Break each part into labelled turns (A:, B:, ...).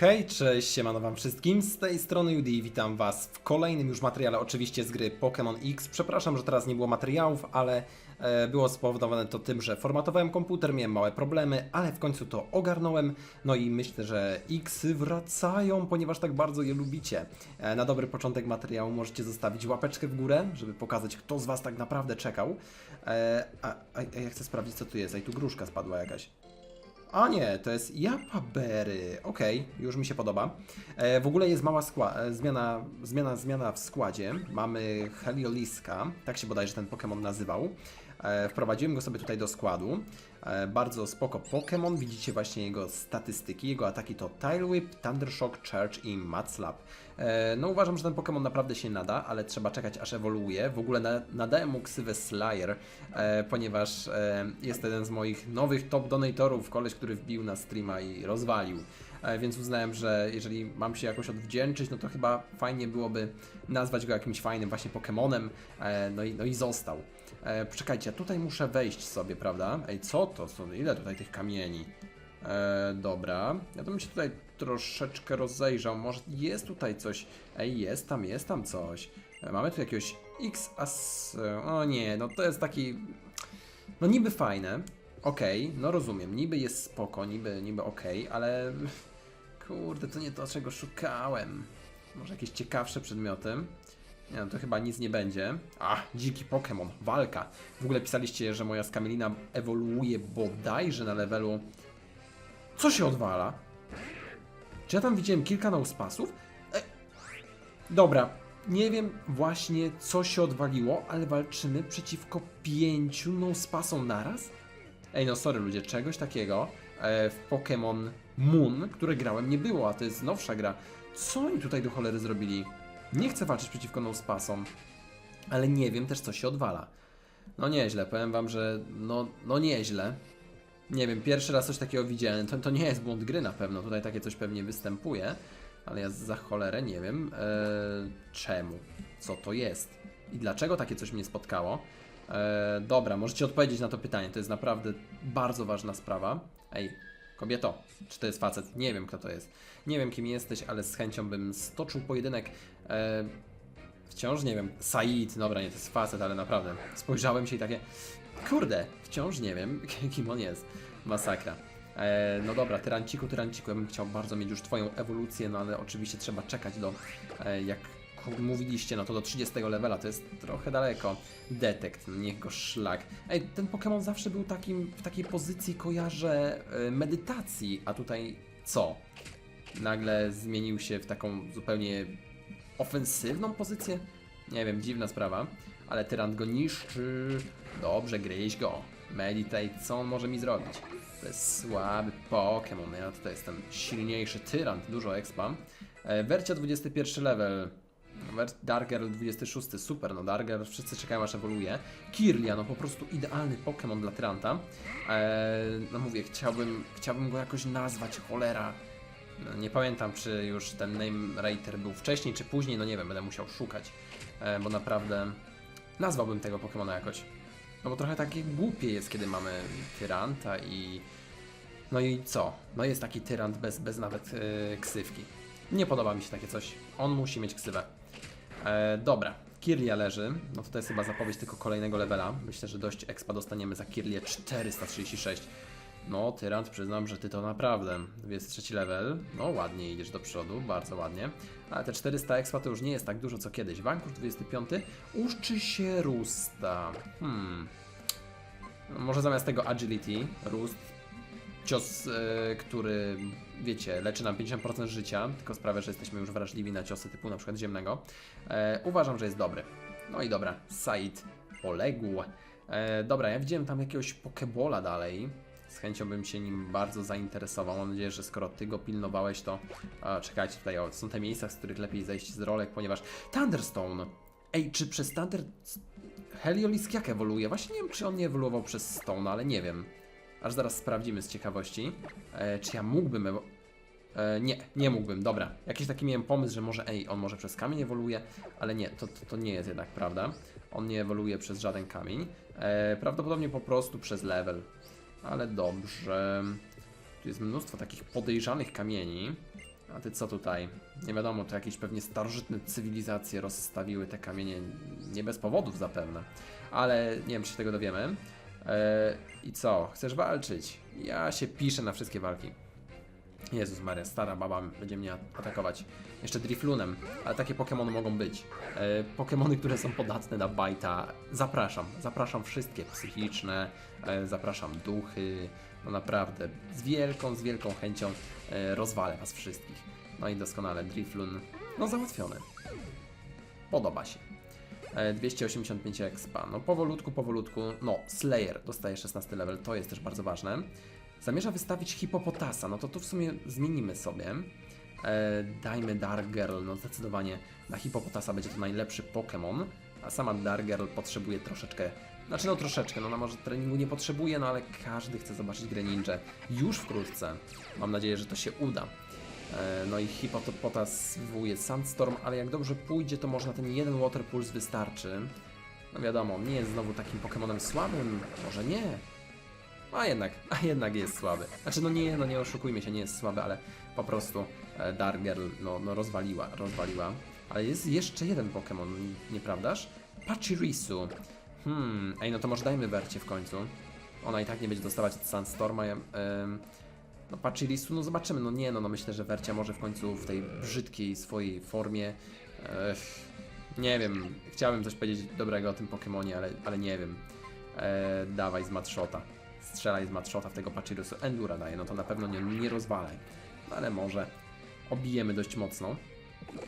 A: Hej, cześć, siemano wam wszystkim, z tej strony Judy i witam was w kolejnym już materiale, oczywiście z gry Pokémon X. Przepraszam, że teraz nie było materiałów, ale e, było spowodowane to tym, że formatowałem komputer, miałem małe problemy, ale w końcu to ogarnąłem, no i myślę, że X wracają, ponieważ tak bardzo je lubicie. E, na dobry początek materiału możecie zostawić łapeczkę w górę, żeby pokazać, kto z was tak naprawdę czekał. E, a, a, ja chcę sprawdzić, co tu jest, a i tu gruszka spadła jakaś. A nie, to jest Japabery. Okej, już mi się podoba. E, w ogóle jest mała e, zmiana, zmiana, zmiana w składzie. Mamy Helioliska, tak się bodajże ten Pokémon nazywał. E, wprowadziłem go sobie tutaj do składu. E, bardzo spoko Pokémon, widzicie właśnie jego statystyki. Jego ataki to Tile Whip, Thundershock, Charge i Mudslap. E, no uważam, że ten Pokémon naprawdę się nada, ale trzeba czekać aż ewoluuje. W ogóle na, nadałem mu ksywę Slayer, e, ponieważ jest jeden z moich nowych top donatorów, koleś, który wbił na streama i rozwalił. Więc uznałem, że jeżeli mam się jakoś odwdzięczyć, no to chyba fajnie byłoby nazwać go jakimś fajnym właśnie Pokemonem, e, no, i, no i został. Poczekajcie, tutaj muszę wejść sobie, prawda? Ej, co to? Co, ile tutaj tych kamieni? E, dobra, ja bym się tutaj troszeczkę rozejrzał. Może jest tutaj coś. Ej, jest tam, jest tam coś. E, mamy tu jakiegoś X as. O nie, no to jest taki. No niby fajne. Okej, no rozumiem. Niby jest spoko, niby, niby okej, ale. Kurde, to nie to, czego szukałem. Może jakieś ciekawsze przedmioty. Nie no, to chyba nic nie będzie. A, dziki Pokémon, walka. W ogóle pisaliście, że moja skamelina ewoluuje bodajże na levelu co się odwala? Czy ja tam widziałem kilka nospasów? E... Dobra, nie wiem właśnie co się odwaliło, ale walczymy przeciwko pięciu nospasom naraz? Ej, no sorry ludzie, czegoś takiego e, w Pokémon Moon, które grałem, nie było, a to jest nowsza gra. Co oni tutaj do cholery zrobili? Nie chcę walczyć przeciwko nospasom, ale nie wiem też co się odwala. No nieźle, powiem wam, że no, no nieźle. Nie wiem, pierwszy raz coś takiego widziałem. To, to nie jest błąd gry na pewno. Tutaj takie coś pewnie występuje, ale ja za cholerę nie wiem eee, czemu, co to jest i dlaczego takie coś mnie spotkało. Eee, dobra, możecie odpowiedzieć na to pytanie. To jest naprawdę bardzo ważna sprawa. Ej, kobieto, czy to jest facet? Nie wiem, kto to jest. Nie wiem, kim jesteś, ale z chęcią bym stoczył pojedynek. Eee, wciąż nie wiem. Said, dobra, nie, to jest facet, ale naprawdę. Spojrzałem się i takie. Kurde, wciąż nie wiem, kim on jest. Masakra. E, no dobra, tyranciku, tyranciku, ja bym chciał bardzo mieć już twoją ewolucję, no ale oczywiście trzeba czekać do, e, jak mówiliście, no to do 30 levela, to jest trochę daleko. Detekt, niech go szlak. Ej, ten Pokémon zawsze był takim, w takiej pozycji, kojarzę, e, medytacji, a tutaj co? Nagle zmienił się w taką zupełnie ofensywną pozycję? Nie wiem, dziwna sprawa, ale tyrant go niszczy. Dobrze, gryź go. Meditate, co on może mi zrobić? To jest słaby Pokémon, ja tutaj jestem silniejszy tyrant, dużo expa. E, Wercia 21 level. Wer- Darger 26, super, no Darger, wszyscy czekają aż ewoluuje. Kirlia, no po prostu idealny Pokémon dla Tyranta. E, no mówię, chciałbym, chciałbym go jakoś nazwać, cholera. No, nie pamiętam, czy już ten name rater był wcześniej, czy później, no nie wiem, będę musiał szukać, e, bo naprawdę nazwałbym tego Pokemona jakoś. No bo trochę takie głupie jest, kiedy mamy tyranta i... No i co? No jest taki tyrant bez, bez nawet e, ksywki. Nie podoba mi się takie coś. On musi mieć ksywę. E, dobra, Kirlia leży. No to, jest chyba zapowiedź tylko kolejnego levela. Myślę, że dość expa dostaniemy za Kirlię 436. No, Tyrant, przyznam, że ty to naprawdę. Jest trzeci level. No, ładnie idziesz do przodu, bardzo ładnie. Ale te 400 expa to już nie jest tak dużo co kiedyś. Wankusz 25. Uczy się Rusta. Hmm. No, może zamiast tego Agility, Rust, cios, e, który, wiecie, leczy nam 50% życia, tylko sprawia, że jesteśmy już wrażliwi na ciosy typu na przykład ziemnego. E, uważam, że jest dobry. No i dobra, Said poległ. E, dobra, ja widziałem tam jakiegoś Pokebola dalej. Z chęcią bym się nim bardzo zainteresował. Mam nadzieję, że skoro ty go pilnowałeś, to. A, czekajcie tutaj, o, są te miejsca, z których lepiej zejść z rolek, ponieważ. Thunderstone! Ej, czy przez Thunder. Heliolisk jak ewoluuje? Właśnie nie wiem, czy on nie ewoluował przez Stone, ale nie wiem. Aż zaraz sprawdzimy z ciekawości. E, czy ja mógłbym. Ewo... E, nie, nie mógłbym, dobra. Jakiś taki miałem pomysł, że może, ej, on może przez kamień ewoluuje, ale nie, to, to, to nie jest jednak prawda. On nie ewoluuje przez żaden kamień. E, prawdopodobnie po prostu przez level. Ale dobrze. Tu jest mnóstwo takich podejrzanych kamieni. A ty co tutaj? Nie wiadomo, to jakieś pewnie starożytne cywilizacje rozstawiły te kamienie, nie bez powodów zapewne. Ale nie wiem, czy się tego dowiemy. E, I co? Chcesz walczyć? Ja się piszę na wszystkie walki. Jezus Maria, stara baba będzie mnie atakować. Jeszcze Driflunem, ale takie Pokémony mogą być. E, Pokémony, które są podatne na bajta. Zapraszam, zapraszam wszystkie psychiczne, e, zapraszam duchy. No naprawdę, z wielką, z wielką chęcią e, rozwalę was wszystkich. No i doskonale, Driflun, no załatwiony. Podoba się. E, 285 expa. No powolutku, powolutku. No, Slayer dostaje 16 level, to jest też bardzo ważne. Zamierza wystawić Hipopotasa, no to tu w sumie zmienimy sobie. E, dajmy Dark Girl, no zdecydowanie na Hipopotasa będzie to najlepszy Pokémon, a sama Dark Girl potrzebuje troszeczkę, znaczy no troszeczkę, no ona może treningu nie potrzebuje, no ale każdy chce zobaczyć grę ninja już wkrótce. Mam nadzieję, że to się uda. E, No i Hippopotas wywołuje Sandstorm, ale jak dobrze pójdzie, to można ten jeden Water Pulse wystarczy. No wiadomo, nie jest znowu takim Pokémonem słabym, może nie. A jednak, a jednak jest słaby. Znaczy no nie, no nie oszukujmy się, nie jest słaby, ale po prostu e, Dark Girl no, no rozwaliła, rozwaliła. Ale jest jeszcze jeden Pokémon, nieprawdaż? Pachirisu. Hmm, ej no to może dajmy Wercie w końcu. Ona i tak nie będzie dostawać Sandstorma. Em, no Pachirisu, no zobaczymy, no nie no, no myślę, że Wercia może w końcu w tej brzydkiej swojej formie. Ech, nie wiem, chciałbym coś powiedzieć dobrego o tym Pokemonie, ale, ale nie wiem. E, dawaj z Matshota. Strzelaj z Matshota w tego Pachirisu. Endura daje, no to na pewno nie, nie rozwalaj. No ale może obijemy dość mocno.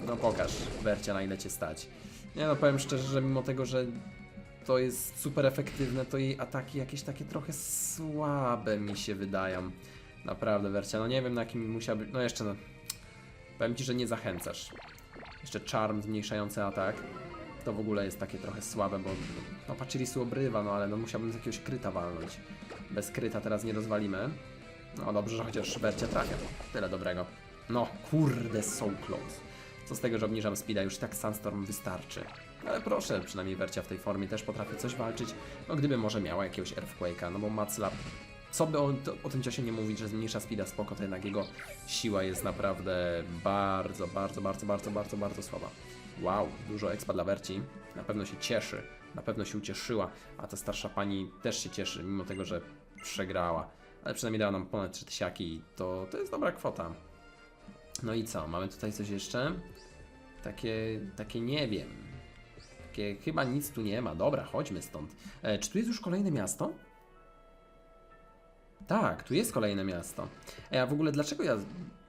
A: No pokaż, Wercia, na ile cię stać. Nie no, powiem szczerze, że mimo tego, że to jest super efektywne, to jej ataki jakieś takie trochę słabe mi się wydają. Naprawdę, Wercia, no nie wiem na jakim musiał być, no jeszcze no, powiem Ci, że nie zachęcasz. Jeszcze Charm zmniejszający atak, to w ogóle jest takie trochę słabe, bo no Pachirisu obrywa, no ale no musiałbym z jakiegoś kryta walnąć. Bez kryta teraz nie rozwalimy. No dobrze, że chociaż Wercia trafia. Tyle dobrego. No, kurde, so close. Co z tego, że obniżam speeda, już tak Sandstorm wystarczy. Ale proszę, przynajmniej Wercia w tej formie też potrafi coś walczyć. No gdyby może miała jakiegoś Earthquake'a, no bo Maclap co by o, o tym ciosie nie mówić, że zmniejsza speeda spoko, to jednak jego siła jest naprawdę bardzo, bardzo, bardzo, bardzo, bardzo, bardzo słaba. Wow, dużo expa dla Werci. Na pewno się cieszy, na pewno się ucieszyła, a ta starsza pani też się cieszy, mimo tego, że przegrała. Ale przynajmniej dała nam ponad 3000 i to, to jest dobra kwota. No i co, mamy tutaj coś jeszcze? Takie, takie nie wiem. Takie chyba nic tu nie ma. Dobra, chodźmy stąd. E, czy tu jest już kolejne miasto? Tak, tu jest kolejne miasto. Ej, a w ogóle dlaczego ja.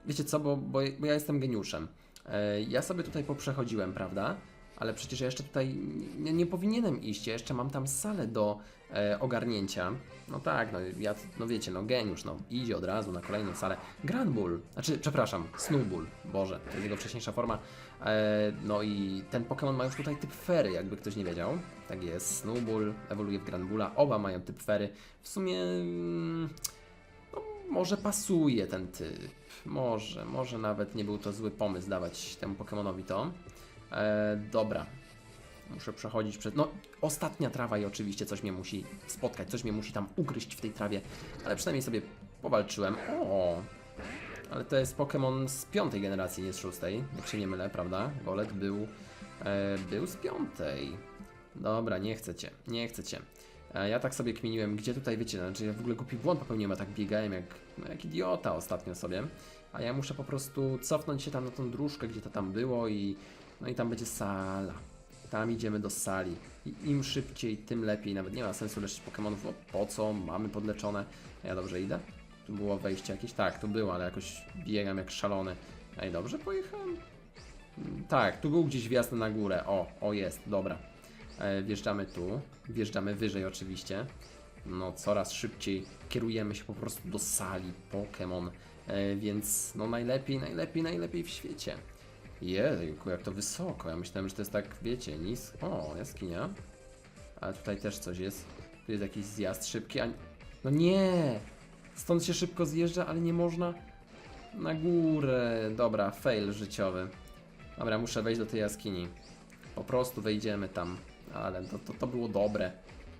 A: Wiecie co, bo, bo, bo ja jestem geniuszem. E, ja sobie tutaj poprzechodziłem, prawda? Ale przecież ja jeszcze tutaj nie, nie powinienem iść. Ja jeszcze mam tam salę do e, ogarnięcia. No tak, no ja, no wiecie, no geniusz, no idzie od razu na kolejną salę. Granbull, znaczy, przepraszam, Snowbull, Boże, to jest jego wcześniejsza forma. E, no i ten Pokémon ma już tutaj typ fery, jakby ktoś nie wiedział. Tak jest, Snowbull ewoluuje w Granbulla, oba mają typ fery. W sumie... mm, no, może pasuje ten typ. Może, może nawet nie był to zły pomysł dawać temu Pokemonowi to. E, dobra. Muszę przechodzić przez. No, ostatnia trawa i oczywiście coś mnie musi spotkać, coś mnie musi tam ugryźć w tej trawie, ale przynajmniej sobie powalczyłem. O! Ale to jest Pokémon z piątej generacji, nie z szóstej, jak się nie mylę, prawda? Golet był, e, był z piątej. Dobra, nie chcę cię, nie chcę cię. E, Ja tak sobie kminiłem, gdzie tutaj, wiecie, znaczy ja w ogóle głupi błąd popełniłem, a tak biegałem jak, no, jak idiota ostatnio sobie. A ja muszę po prostu cofnąć się tam na tą dróżkę, gdzie to tam było i no i tam będzie sala. Tam idziemy do sali. I im szybciej, tym lepiej. Nawet nie ma sensu leczyć Pokémonów, bo po co? Mamy podleczone. Ja dobrze idę? Było wejście jakieś? Tak, tu było, ale jakoś biegam jak szalony. Ej, dobrze pojechałem? Mm, Tak, tu był gdzieś wjazd na górę. O, o jest, dobra. E, wjeżdżamy tu, wjeżdżamy wyżej oczywiście. No, coraz szybciej kierujemy się po prostu do sali Pokémon, e, więc no najlepiej, najlepiej, najlepiej w świecie. Jejku, jak to wysoko. Ja myślałem, że to jest tak, wiecie, nis. O, jaskinia. Ale tutaj też coś jest. Tu jest jakiś zjazd szybki, a... No nie! Stąd się szybko zjeżdża, ale nie można na górę. Dobra, fail życiowy. Dobra, muszę wejść do tej jaskini. Po prostu wejdziemy tam. Ale to, to, to było dobre.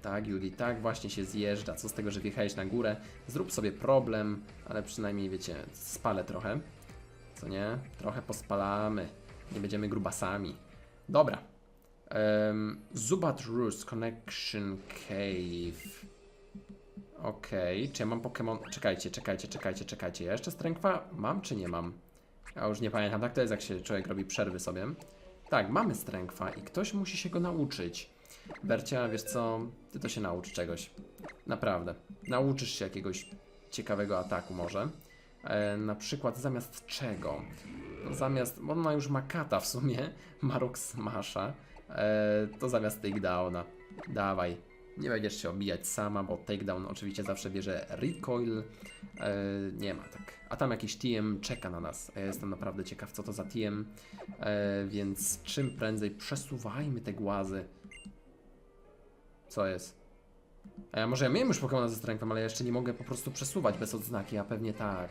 A: Tak, Juli, tak właśnie się zjeżdża. Co z tego, że wjechałeś na górę? Zrób sobie problem, ale przynajmniej, wiecie, spalę trochę. Co nie? Trochę pospalamy. Nie będziemy grubasami. Dobra. Um, Zubat Roost Connection Cave. Okej, czy ja mam Pokémon... Czekajcie, czekajcie, czekajcie, czekajcie. Ja jeszcze strękwa mam czy nie mam? Ja już nie pamiętam, tak to jest jak się człowiek robi przerwy sobie. Tak, mamy strękwa i ktoś musi się go nauczyć. Bercia, wiesz co, ty to się naucz czegoś. Naprawdę. Nauczysz się jakiegoś ciekawego ataku może. E, na przykład zamiast czego? No zamiast, ona już ma kata w sumie, ma Rock Smasha, e, to zamiast takedowna. Dawaj. Nie będziesz się obijać sama, bo takedown oczywiście zawsze bierze recoil. E, nie ma tak. A tam jakiś TM czeka na nas. Ja jestem naprawdę ciekaw, co to za TM. E, więc czym prędzej przesuwajmy te głazy. Co jest? A ja może ja miałem już Pokemona ze strengthem, ale jeszcze nie mogę po prostu przesuwać bez odznaki, a pewnie tak.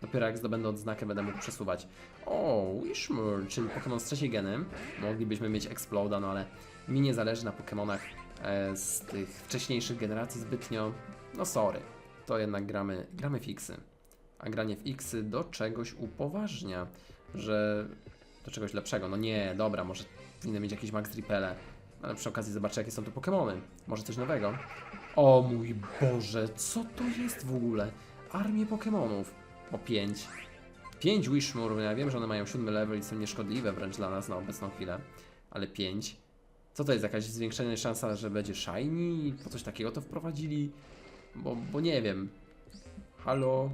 A: Dopiero jak zdobędę odznakę, będę mógł przesuwać. O, Wishmur, czyli Pokémon z trzeciej geny. Moglibyśmy mieć Exploda, no ale mi nie zależy na Pokémonach e, z tych wcześniejszych generacji zbytnio. No sorry, to jednak gramy, gramy fixy. A granie w Xy do czegoś upoważnia, że do czegoś lepszego. No nie, dobra, może powinny mieć jakieś Max Repele, ale przy okazji zobaczę jakie są tu Pokémony. Może coś nowego. O mój Boże, co to jest w ogóle? Armię Pokémonów. O 5. 5 Wishmur, ja wiem, że one mają siódmy level i są nieszkodliwe wręcz dla nas na obecną chwilę. Ale 5. Co to jest? Jakaś zwiększona szansa, że będzie shiny? Po coś takiego to wprowadzili? Bo, bo nie wiem. Halo?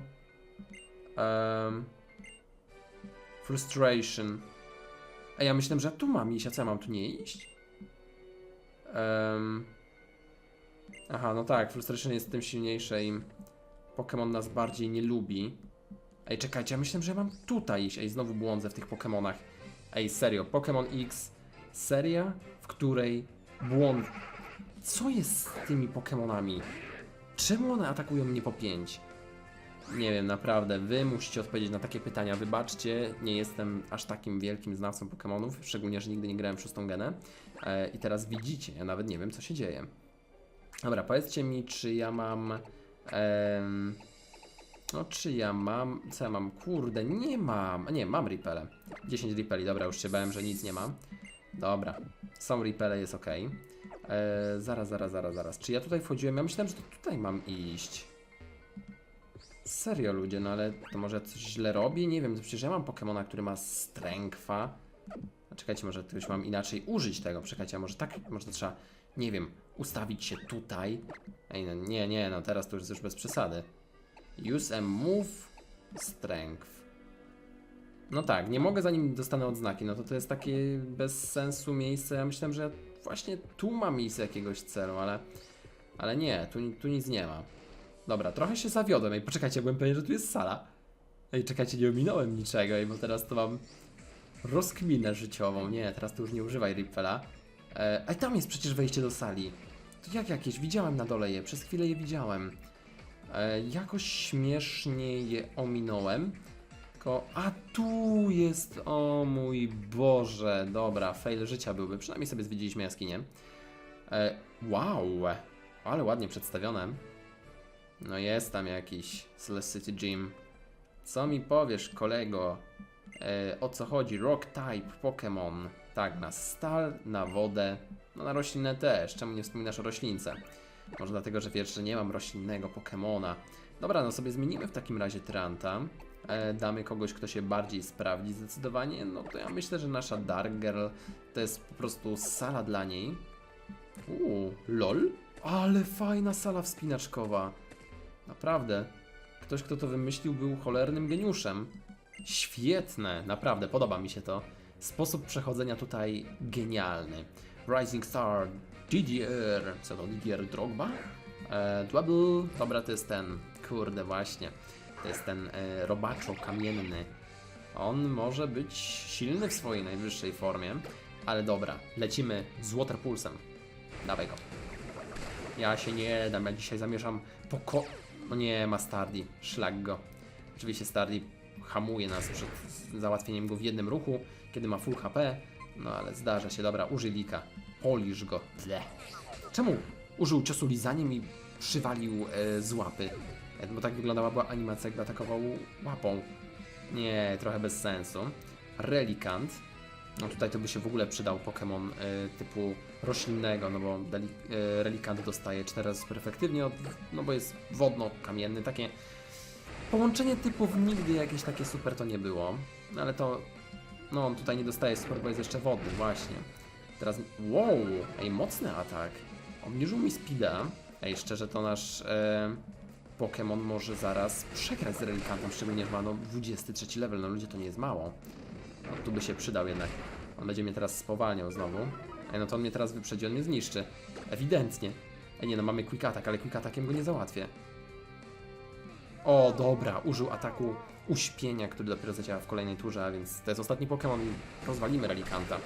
A: Um, frustration. A ja myślałem, że tu mam iść, a co ja mam tu nie iść? Um, aha, no tak, frustration jest tym silniejsze im Pokémon nas bardziej nie lubi. Ej, czekajcie, ja myślałem, że ja mam tutaj iść. Ej, znowu błądzę w tych Pokémonach. Ej, serio, Pokémon X, seria, w której błąd... Co jest z tymi Pokémonami? Czemu one atakują mnie po 5? Nie wiem, naprawdę, wy musicie odpowiedzieć na takie pytania. Wybaczcie, nie jestem aż takim wielkim znawcą Pokémonów, szczególnie, że nigdy nie grałem w szóstą genę. E, I teraz widzicie, ja nawet nie wiem, co się dzieje. Dobra, powiedzcie mi, czy ja mam... no, czy ja mam... Co ja mam? Kurde, nie mam... a Nie, mam Repele. 10 Repeli, dobra, już się bałem, że nic nie mam. Dobra, są Repele, jest ok. E, zaraz, zaraz, zaraz, zaraz. Czy ja tutaj wchodziłem? Ja myślałem, że to tutaj mam iść. Serio ludzie, no ale to może coś źle robię? Nie wiem, przecież ja mam Pokemona, który ma strengtha. A czekajcie, może ktoś mam inaczej użyć tego. Czekajcie, a może tak, może to trzeba, nie wiem, ustawić się tutaj. Ej, no nie, nie, no teraz to już już bez przesady. Use a move strength. No tak, nie mogę zanim dostanę odznaki, no to to jest takie bez sensu miejsce. Ja myślałem, że właśnie tu mam miejsce jakiegoś celu, ale, ale nie, tu, tu nic nie ma. Dobra, trochę się zawiodłem. Ej, poczekajcie, byłem pewien, że tu jest sala. Ej, czekajcie, nie ominąłem niczego, ej, bo teraz to mam rozkminę życiową. Nie, teraz tu już nie używaj Ripfela. E, a tam jest przecież wejście do sali. To jak jakieś? Widziałem na dole je, przez chwilę je widziałem. E, jakoś śmiesznie je ominąłem. A tu jest, o mój Boże, dobra, fail życia byłby. Przynajmniej sobie zwiedziliśmy jaskinię. E, wow, ale ładnie przedstawione. No jest tam jakiś Celesty Gym. Co mi powiesz, kolego? E, o co chodzi? Rock Type Pokémon. Tak, na stal, na wodę, no na roślinę też. Czemu nie wspominasz o roślince? Może dlatego, że wiesz, że nie mam roślinnego Pokémona. Dobra, no sobie zmienimy w takim razie Tranta. E, damy kogoś, kto się bardziej sprawdzi zdecydowanie. No to ja myślę, że nasza Dark Girl to jest po prostu sala dla niej. Uuu, lol? Ale fajna sala wspinaczkowa. Naprawdę. Ktoś, kto to wymyślił, był cholernym geniuszem. Świetne, naprawdę, podoba mi się to. Sposób przechodzenia tutaj genialny. Rising Star, DDR, co to DDR Drogba? E, Dwebble, dobra, to jest ten, kurde właśnie, to jest ten e, robaczo kamienny. On może być silny w swojej najwyższej formie, ale dobra, lecimy z Waterpulsem. Dawaj go. Ja się nie dam, ja dzisiaj zamierzam poko... No nie ma Stardi, szlak go. Oczywiście Stardi hamuje nas przed załatwieniem go w jednym ruchu, kiedy ma full HP, no ale zdarza się, dobra, użyj lika, polisz go. Ble. Czemu użył ciosu lizaniem i przywalił e, z łapy? E, Bo tak wyglądała była animacja, jakby atakował łapą. Nie, trochę bez sensu. Relikant. No tutaj to by się w ogóle przydał Pokémon y, typu roślinnego, no bo deli, y, Relikant dostaje 4 razy od, no bo jest wodno-kamienny, takie połączenie typów nigdy jakieś takie super to nie było, no ale to, no on tutaj nie dostaje super, bo jest jeszcze wodny, właśnie. Teraz, wow, ej, mocny atak. Obniżył mi speeda, ej, szczerze to nasz e, Pokémon może zaraz przegrać z Relikantem, szczególnie, że ma no 23 level, no ludzie to nie jest mało. No, tu by się przydał jednak. On będzie mnie teraz spowalniał znowu. Ej, no to on mnie teraz wyprzedzi, on mnie zniszczy. Ewidentnie. Ej, nie no, mamy quick attack, ale quick attackiem go nie załatwię. O, dobra, użył ataku uśpienia, który dopiero zadziała w kolejnej turze, a więc to jest ostatni Pokémon i rozwalimy Relikanta.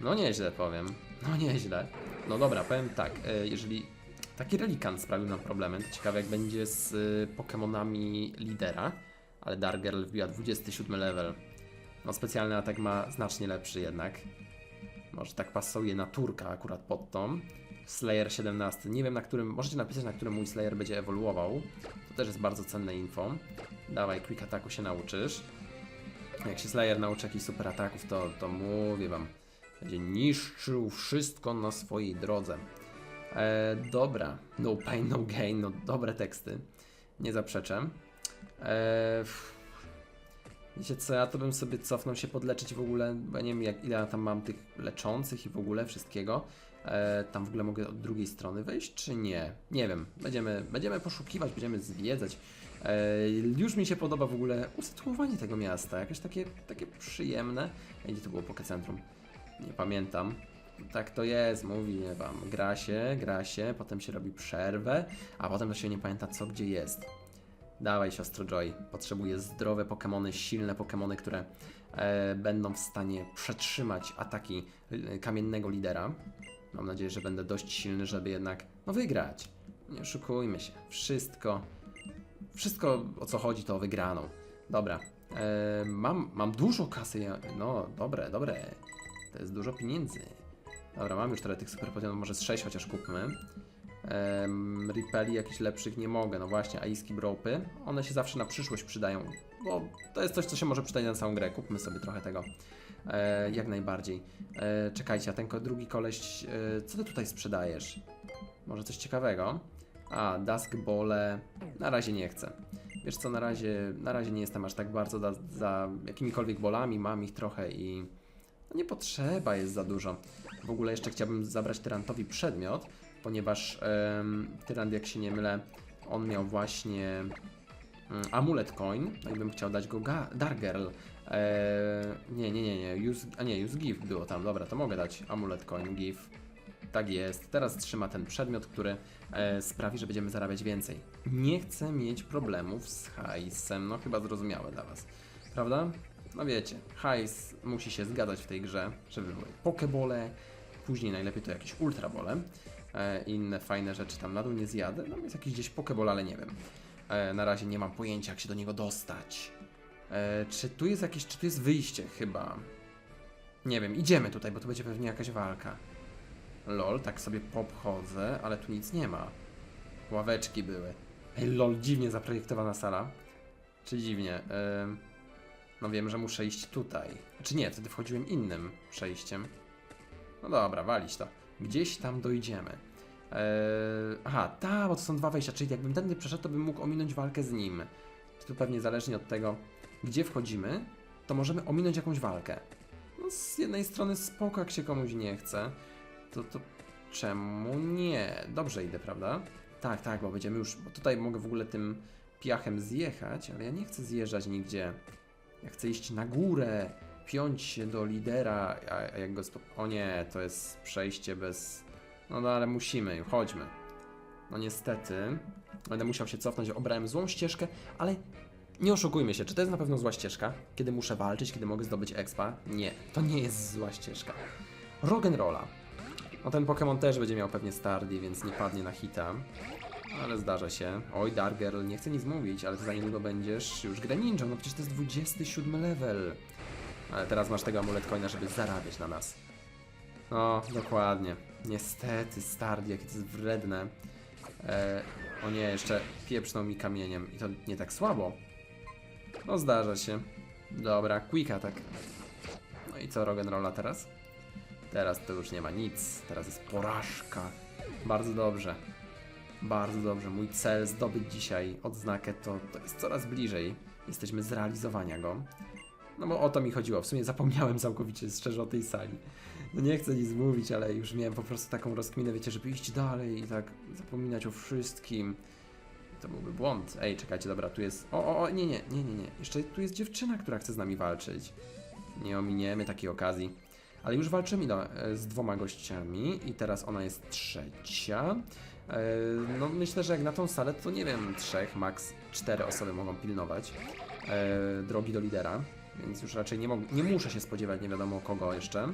A: No nieźle powiem. No nieźle. No dobra, powiem tak, e, jeżeli taki Relikant sprawił nam problemy, to ciekawe jak będzie z e, Pokémonami lidera, ale Dargerl wbiła 27 level. No specjalny atak ma znacznie lepszy jednak. Może tak pasuje na Turka akurat pod tą. Slayer 17. Nie wiem na którym, możecie napisać na którym mój Slayer będzie ewoluował. To też jest bardzo cenne info. Dawaj, quick ataku się nauczysz. Jak się Slayer nauczy jakichś super ataków, to, to mówię wam, będzie niszczył wszystko na swojej drodze. E, dobra, no pain, no gain, no dobre teksty. Nie zaprzeczę. E. Wiecie co, ja to bym sobie cofnął się podleczyć w ogóle, bo ja nie wiem jak, ile ja tam mam tych leczących i w ogóle wszystkiego. E, tam w ogóle mogę od drugiej strony wejść, czy nie? Nie wiem, będziemy, będziemy poszukiwać, będziemy zwiedzać. E, już mi się podoba w ogóle usytuowanie tego miasta, jakieś takie, takie przyjemne. Gdzie to było Pokecentrum? Nie pamiętam. Tak to jest, mówię wam. Gra się, gra się, potem się robi przerwę, a potem to się nie pamięta co gdzie jest. Dawaj, siostro Joy. Potrzebuję zdrowe Pokémony, silne Pokémony, które e, będą w stanie przetrzymać ataki e, kamiennego lidera. Mam nadzieję, że będę dość silny, żeby jednak no, wygrać. Nie oszukujmy się. Wszystko, wszystko o co chodzi, to o wygraną. Dobra. E, mam, mam dużo kasy. No, dobre, dobre. To jest dużo pieniędzy. Dobra, mam już trochę tych super potionów, może z 6 chociaż kupmy. Um, Ripeli jakichś lepszych nie mogę, no właśnie, a Iski Bropy, one się zawsze na przyszłość przydają, bo to jest coś, co się może przydać na całą grę, kupmy sobie trochę tego, e, jak najbardziej. E, czekajcie, a ten drugi koleś, e, co ty tutaj sprzedajesz? Może coś ciekawego? A, Dusk Bole, na razie nie chcę. Wiesz co, na razie, na razie nie jestem aż tak bardzo za, jakimikolwiek bolami, mam ich trochę i nie potrzeba jest za dużo. W ogóle jeszcze chciałbym zabrać Tyrantowi przedmiot, ponieważ em, Tyrant, jak się nie mylę, on miał właśnie mm, amulet coin, no i bym chciał dać go ga- Dargerl. Eee, nie, nie, nie, nie, use, a nie, use give było tam, dobra, to mogę dać amulet coin, give. Tak jest, teraz trzyma ten przedmiot, który e, sprawi, że będziemy zarabiać więcej. Nie chcę mieć problemów z hajsem, no chyba zrozumiałe dla Was, prawda? No wiecie, hajs musi się zgadzać w tej grze, żeby były pokebole, później najlepiej to jakieś ultrabole, e, inne fajne rzeczy tam na dół nie zjadę, no jest jakiś gdzieś pokeball, ale nie wiem. E, na razie nie mam pojęcia, jak się do niego dostać. E, czy tu jest jakieś, czy tu jest wyjście chyba? Nie wiem, idziemy tutaj, bo tu będzie pewnie jakaś walka. Lol, tak sobie popchodzę, ale tu nic nie ma. Ławeczki były. Ej, lol, dziwnie zaprojektowana sala. Czy dziwnie? Ym, no wiem, że muszę iść tutaj. Czy nie, wtedy wchodziłem innym przejściem. No dobra, walić to. Gdzieś tam dojdziemy. Eee, aha, ta, bo to są dwa wejścia, czyli jakbym tędy przeszedł, to bym mógł ominąć walkę z nim. Tu pewnie zależnie od tego, gdzie wchodzimy, to możemy ominąć jakąś walkę. No z jednej strony spoko, jak się komuś nie chce, to, to czemu nie? Dobrze idę, prawda? Tak, tak, bo będziemy już, bo tutaj mogę w ogóle tym piachem zjechać, ale ja nie chcę zjeżdżać nigdzie. Ja chcę iść na górę, piąć się do lidera, a a jak go stop... O nie, to jest przejście bez... No, no ale musimy, chodźmy. No niestety, będę musiał się cofnąć, obrałem złą ścieżkę, ale nie oszukujmy się, czy to jest na pewno zła ścieżka? Kiedy muszę walczyć, kiedy mogę zdobyć expa? Nie, to nie jest zła ścieżka. Rock'n'rolla. No ten Pokémon też będzie miał pewnie Stardy, więc nie padnie na hita. Ale zdarza się. Oj, Dargerl, nie chcę nic mówić, ale ty za niedługo będziesz już Greninja, no przecież to jest 27 level. Ale teraz masz tego amulet coina, żeby zarabiać na nas. No, dokładnie. Niestety, Stardy, jakie to jest wredne. E, o nie, jeszcze pieprznął mi kamieniem i to nie tak słabo. No zdarza się. Dobra, quick attack. No i co Rock'n'Rolla teraz? Teraz to już nie ma nic. Teraz jest porażka. Bardzo dobrze. Bardzo dobrze. Mój cel zdobyć dzisiaj odznakę to, to jest coraz bliżej. Jesteśmy zrealizowania go. No bo o to mi chodziło. W sumie zapomniałem całkowicie szczerze o tej sali. No nie chcę nic mówić, ale już miałem po prostu taką rozkminę, wiecie, żeby iść dalej i tak zapominać o wszystkim. To byłby błąd. Ej, czekajcie, dobra, tu jest... O, o, o, nie, nie, nie, nie, nie. Jeszcze tu jest dziewczyna, która chce z nami walczyć. Nie ominiemy takiej okazji. Ale już walczymy no, e, z dwoma gościami i teraz ona jest trzecia. E, No myślę, że jak na tą salę, to nie wiem, trzech, max cztery osoby mogą pilnować e, drogi do lidera. Więc już raczej nie, nie muszę się spodziewać nie wiadomo kogo jeszcze.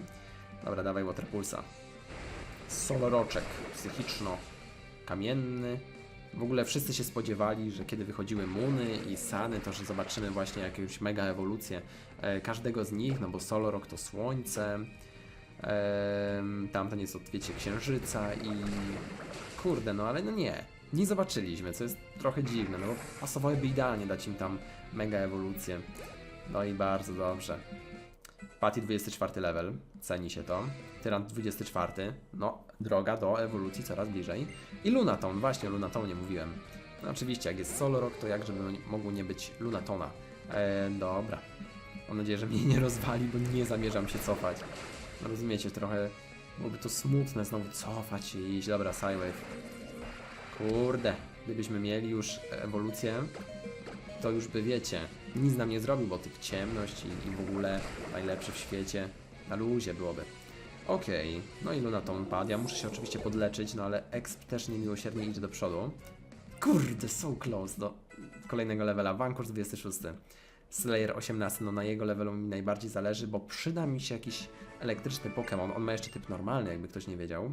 A: Dobra, dawaj Waterpulsa. Soloroczek, psychiczno-kamienny. W ogóle wszyscy się spodziewali, że kiedy wychodziły Muny i Sany, to że zobaczymy właśnie jakąś mega ewolucję e, każdego z nich, no bo Solorok to słońce, tamten jest od, wiecie, księżyca i kurde, no ale no nie, nie zobaczyliśmy, co jest trochę dziwne, no bo pasowałyby idealnie dać im tam mega ewolucję. No i bardzo dobrze. Patty 24 level, ceni się to. Tyrant 24, no droga do ewolucji coraz bliżej. I Lunaton, właśnie o Lunatonie mówiłem. No oczywiście, jak jest Solorok, to jak żeby mogło nie być Lunatona. E, dobra. Mam nadzieję, że mnie nie rozwali, bo nie zamierzam się cofać. No rozumiecie, trochę byłoby to smutne znowu cofać i iść. Dobra, Psywave. Kurde, gdybyśmy mieli już ewolucję, to już by wiecie, nic nam nie zrobił, bo tych ciemność i, i w ogóle najlepszy w świecie na luzie byłoby. Okej, no i Lunaton padł. Ja muszę się oczywiście podleczyć, no ale Exp też niemiłosiernie idzie do przodu. Kurde, so close do kolejnego levela. Vanquish 26. Slayer 18, no na jego levelu mi najbardziej zależy, bo przyda mi się jakiś elektryczny Pokémon. On ma jeszcze typ normalny, jakby ktoś nie wiedział.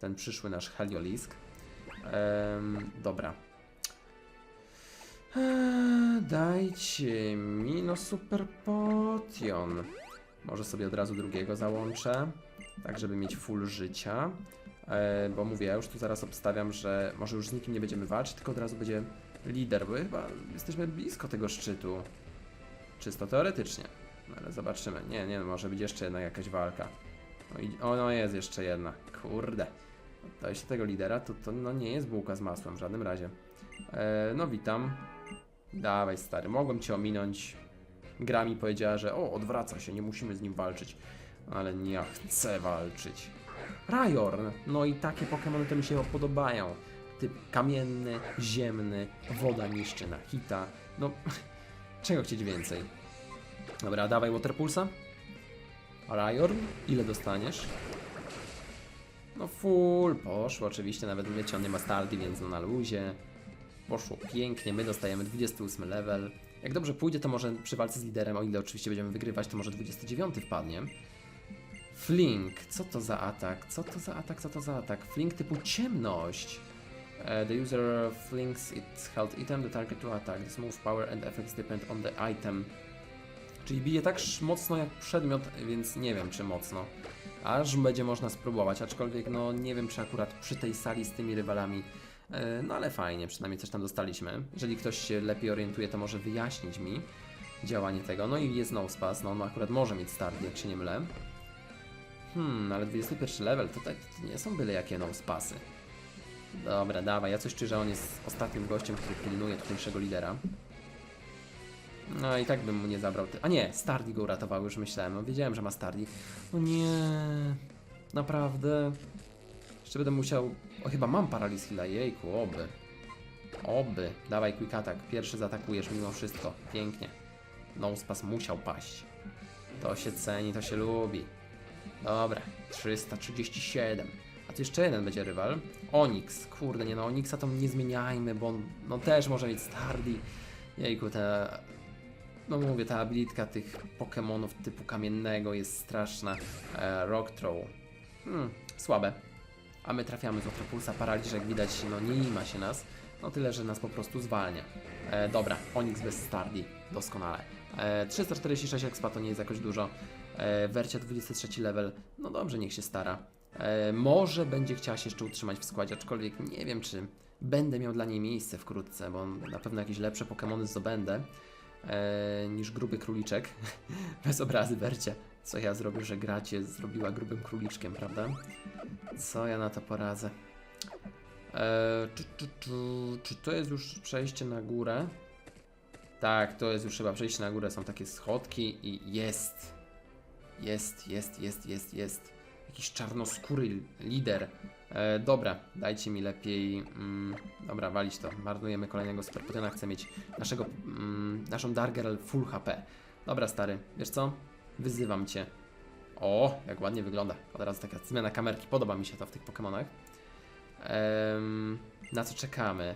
A: Ten przyszły nasz Heliolisk. Ehm, dobra. Eee, dajcie mi, no super potion. Może sobie od razu drugiego załączę, tak żeby mieć full życia. E, bo mówię, ja już tu zaraz obstawiam, że może już z nikim nie będziemy walczyć, tylko od razu będzie lider, bo chyba jesteśmy blisko tego szczytu. Czysto teoretycznie. No, ale zobaczymy. Nie, nie, może być jeszcze jedna jakaś walka. No o, no jest jeszcze jedna. Kurde. Dajcie tego lidera, to, to no nie jest bułka z masłem w żadnym razie. E, no witam. Dawaj stary, mogłem cię ominąć. Gra mi powiedziała, że o, odwraca się, nie musimy z nim walczyć. Ale nie, chcę walczyć. Rajorn! No i takie Pokémony to mi się podobają. Typ kamienny, ziemny, woda niszczy na hita. No, czego chcieć więcej? Dobra, dawaj Waterpulsa. Rajorn, ile dostaniesz? No full, poszło oczywiście, nawet wiecie, on nie ma więc no na luzie. Poszło pięknie, my dostajemy 28 level. Jak dobrze pójdzie, to może przy walce z liderem, o ile oczywiście będziemy wygrywać, to może 29 wpadnie. Flink, co to za atak? Co to za atak? Co to za atak? Flink typu ciemność. Uh, the user flinks its health item, the target to attack. This move power and effects depend on the item. Czyli bije tak mocno jak przedmiot, więc nie wiem czy mocno. Aż będzie można spróbować, aczkolwiek no nie wiem czy akurat przy tej sali z tymi rywalami E, No ale fajnie, przynajmniej coś tam dostaliśmy. Jeżeli ktoś się lepiej orientuje, to może wyjaśnić mi działanie tego. No i jest Nospass, no on akurat może mieć start, jak się nie mylę. Hmm, ale 21 level, to, tak, nie są byle jakie Nospassy. Dobra, dawaj, ja coś czuję, że on jest ostatnim gościem, który pilnuje tutejszego lidera. No i tak bym mu nie zabrał. A nie, Stardi go uratował, już myślałem. No wiedziałem, że ma Stardi. No nie, naprawdę. Jeszcze będę musiał. O, chyba mam paraliz heal'a, jejku, oby. Oby. Dawaj, quick attack. Pierwszy zaatakujesz mimo wszystko. Pięknie. Nospass musiał paść. To się ceni, to się lubi. Dobra, 337. A tu jeszcze jeden będzie rywal. Onyx. Kurde, nie no, Onyxa to nie zmieniajmy, bo on no, też może mieć Stardy. Jejku, ta... No mówię, ta abilitka tych Pokémonów typu kamiennego jest straszna. E, rock Throw. Hmm, słabe a my trafiamy z Waterpulsa, paraliż jak widać no nie ima się nas, no tyle, że nas po prostu zwalnia. E, dobra, Onyx bez Stardi, doskonale. E, 346 expa to nie jest jakoś dużo, e, Wercia 23 level, no dobrze, niech się stara. E, może będzie chciała się jeszcze utrzymać w składzie, aczkolwiek nie wiem, czy będę miał dla niej miejsce wkrótce, bo na pewno jakieś lepsze Pokémony zdobędę. e, niż gruby króliczek. Bez obrazy, Bercie. Co ja zrobię, że gracie zrobiła grubym króliczkiem, prawda? Co ja na to poradzę? E, czy, czy, czy, czy to jest już przejście na górę? Tak, to jest już chyba przejście na górę. Są takie schodki i jest. Jest, jest, jest, jest, jest. Jakiś czarnoskóry lider. E, dobra, dajcie mi lepiej. Mm, dobra, walić to. Marnujemy kolejnego superpotena. Chcę mieć naszego, mm, naszą Dargerel full HP. Dobra, stary, wiesz co? Wyzywam cię. O, jak ładnie wygląda. Od razu taka zmiana kamerki. Podoba mi się to w tych Pokémonach. Em, na co czekamy?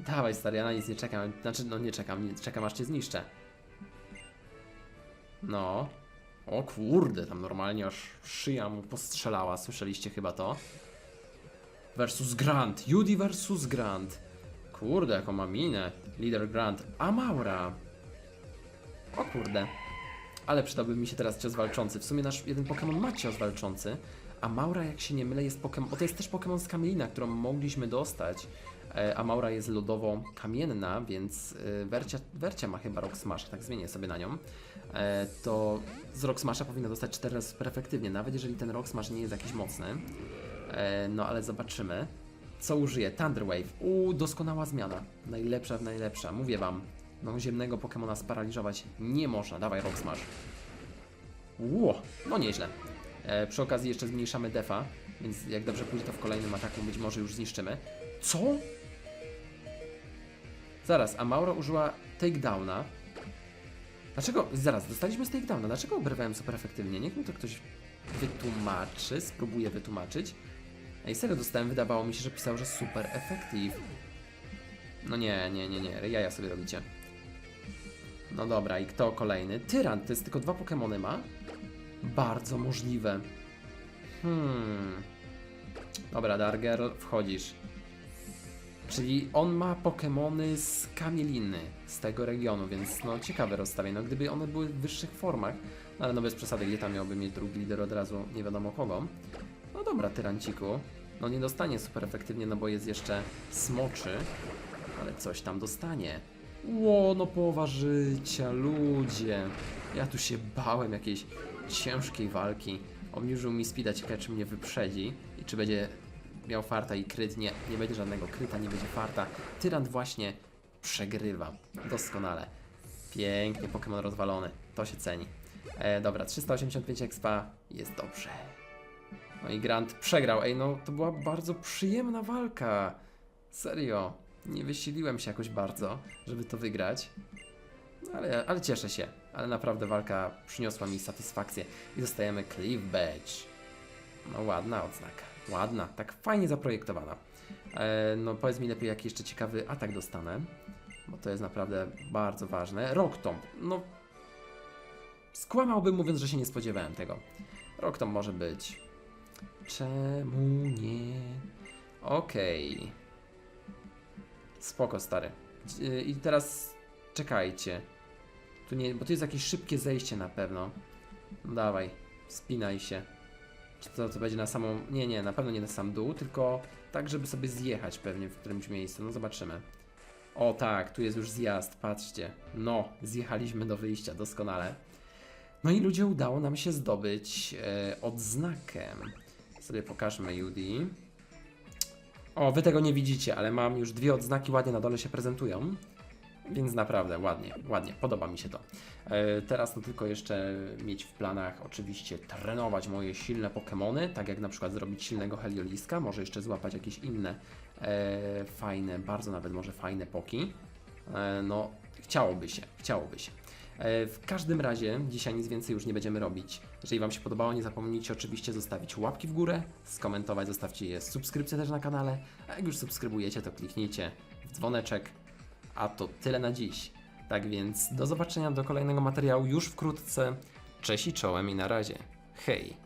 A: Dawaj, stary, ja na nic nie czekam. Znaczy, no nie czekam, nie, czekam aż cię zniszczę. No. O kurde, tam normalnie aż szyja mu postrzelała. Słyszeliście chyba to? Versus Grant. Judy versus Grant. Kurde, jaką ma minę. Lider Grant. A Maura. O kurde. Ale przydałby mi się teraz cios walczący. W sumie nasz jeden Pokémon ma cios walczący. A Maura, jak się nie mylę, jest Pokémon. Bo to jest też Pokémon z Kamielina, którą mogliśmy dostać. E, A Maura jest lodowo-kamienna, więc e, Wercia, Wercia ma chyba Rock Smash, tak zmienię sobie na nią. E, To z Rock Smasha powinna dostać 4 razy super efektywnie, nawet jeżeli ten Rock Smash nie jest jakiś mocny. No ale zobaczymy. Co użyje? Thunder Wave. Uuu, doskonała zmiana. Najlepsza w najlepsza. Mówię wam, no ziemnego Pokemona sparaliżować nie można. Dawaj Rock Smash. Ło, no nieźle. E, przy okazji jeszcze zmniejszamy defa, więc jak dobrze pójdzie to w kolejnym ataku być może już zniszczymy. Co? Zaraz, a Mauro użyła takedowna. Dlaczego? Zaraz, dostaliśmy z takedowna. Dlaczego obrywałem super efektywnie? Niech mi to ktoś wytłumaczy, spróbuję wytłumaczyć. Ej, serio dostałem, wydawało mi się, że pisał, że super effective. No nie, nie, nie, nie, jaja sobie robicie. No dobra, i kto kolejny? Tyrant, to jest tylko dwa Pokemony ma? Bardzo możliwe. Hmm. Dobra, Darger, wchodzisz. Czyli on ma Pokemony z Kamieliny, z tego regionu, więc no ciekawe rozstawienie. No gdyby one były w wyższych formach, no ale no bez przesady, gdzie tam miałby mieć drugi lider od razu, nie wiadomo kogo. No dobra, Tyranciku. No nie dostanie super efektywnie, no bo jest jeszcze smoczy, ale coś tam dostanie. Ło, no połowa życia, ludzie. Ja tu się bałem jakiejś ciężkiej walki. Obniżył mi speeda, ciekawe czy mnie wyprzedzi i czy będzie miał farta i kryt. Nie, nie będzie żadnego kryta, nie będzie farta. Tyrant właśnie przegrywa. Doskonale. Pięknie, Pokémon rozwalony. To się ceni. E, dobra, 385 expa jest dobrze. No i Grant przegrał. Ej, no to była bardzo przyjemna walka. Serio. Nie wysiliłem się jakoś bardzo, żeby to wygrać. No Ale, ale cieszę się. Ale naprawdę walka przyniosła mi satysfakcję. I dostajemy Cliff Badge. No ładna odznaka. Ładna. Tak fajnie zaprojektowana. E, no powiedz mi lepiej, jaki jeszcze ciekawy atak dostanę. Bo to jest naprawdę bardzo ważne. Rock Tomb. No... Skłamałbym mówiąc, że się nie spodziewałem tego. Rock Tomb może być. Czemu nie? Okej. Spoko, stary. Yy, I teraz czekajcie. Tu nie, bo tu jest jakieś szybkie zejście na pewno. No dawaj, spinaj się. Czy to, to będzie na samą. Nie, nie, na pewno nie na sam dół, tylko tak, żeby sobie zjechać pewnie w którymś miejscu. No zobaczymy. O tak, tu jest już zjazd, patrzcie. No, zjechaliśmy do wyjścia, doskonale. No i ludzie, udało nam się zdobyć e, odznakę. Sobie pokażmy Judy. O, wy tego nie widzicie, ale mam już dwie odznaki, ładnie na dole się prezentują. Więc naprawdę ładnie, ładnie, podoba mi się to. E, teraz no tylko jeszcze mieć w planach oczywiście trenować moje silne Pokémony, tak jak na przykład zrobić silnego Helioliska, może jeszcze złapać jakieś inne e, fajne, bardzo nawet może fajne poki. E, no, chciałoby się, chciałoby się. E, W każdym razie dzisiaj nic więcej już nie będziemy robić. Jeżeli Wam się podobało, nie zapomnijcie oczywiście zostawić łapki w górę, skomentować, zostawcie je subskrypcję też na kanale, a jak już subskrybujecie, to kliknijcie w dzwoneczek. A to tyle na dziś. Tak więc do zobaczenia do kolejnego materiału już wkrótce. Cześć i czołem i na razie. Hej!